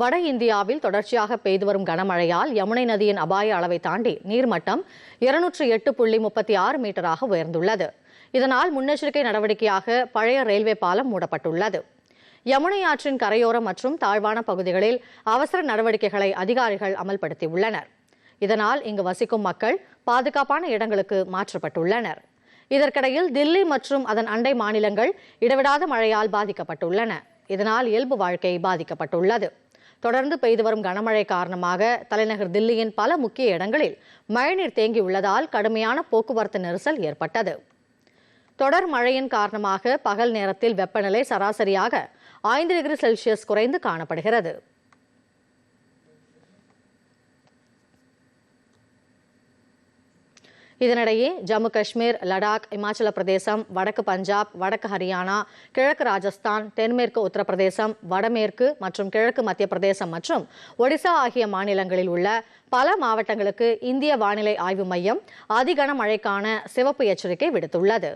வட இந்தியாவில் தொடர்ச்சியாக பெய்து வரும் கனமழையால் யமுனை நதியின் அபாய அளவை தாண்டி நீர்மட்டம் இருநூற்று எட்டு புள்ளி முப்பத்தி ஆறு மீட்டராக உயர்ந்துள்ளது. இதனால் முன்னெச்சரிக்கை நடவடிக்கையாக பழைய ரயில்வே பாலம் மூடப்பட்டுள்ளது. யமுனை ஆற்றின் கரையோரம் மற்றும் தாழ்வான பகுதிகளில் அவசர நடவடிக்கைகளை அதிகாரிகள் அமல்படுத்தியுள்ளனர். இதனால் இங்கு வசிக்கும் மக்கள் பாதுகாப்பான இடங்களுக்கு மாற்றப்பட்டுள்ளனர். இதற்கிடையில் தில்லி மற்றும் அதன் அண்டை மாநிலங்கள் இடைவிடாத மழையால் பாதிக்கப்பட்டுள்ளன. இதனால் இயல்பு வாழ்க்கை பாதிக்கப்பட்டுள்ளது. தொடர்ந்து பெய்து வரும் கனமழை காரணமாக தலைநகர் தில்லியின் பல முக்கிய இடங்களில் மழைநீர் தேங்கியுள்ளதால் கடுமையான போக்குவரத்து நெரிசல் ஏற்பட்டது. தொடர் மழையின் காரணமாக பகல் நேரத்தில் வெப்பநிலை சராசரியாக ஐந்து டிகிரி செல்சியஸ் குறைந்து காணப்படுகிறது. இதனிடையே ஜம்மு காஷ்மீர் லடாக் இமாச்சல பிரதேசம் வடக்கு பஞ்சாப் வடக்கு ஹரியானா கிழக்கு ராஜஸ்தான் தென்மேற்கு உத்தரப்பிரதேசம் வடமேற்கு மற்றும் கிழக்கு மத்திய பிரதேசம் மற்றும் ஒடிசா ஆகிய மாநிலங்களில் உள்ள பல மாவட்டங்களுக்கு இந்திய வானிலை ஆய்வு மையம் அதிகன மழைக்கான சிவப்பு எச்சரிக்கை விடுத்துள்ளது.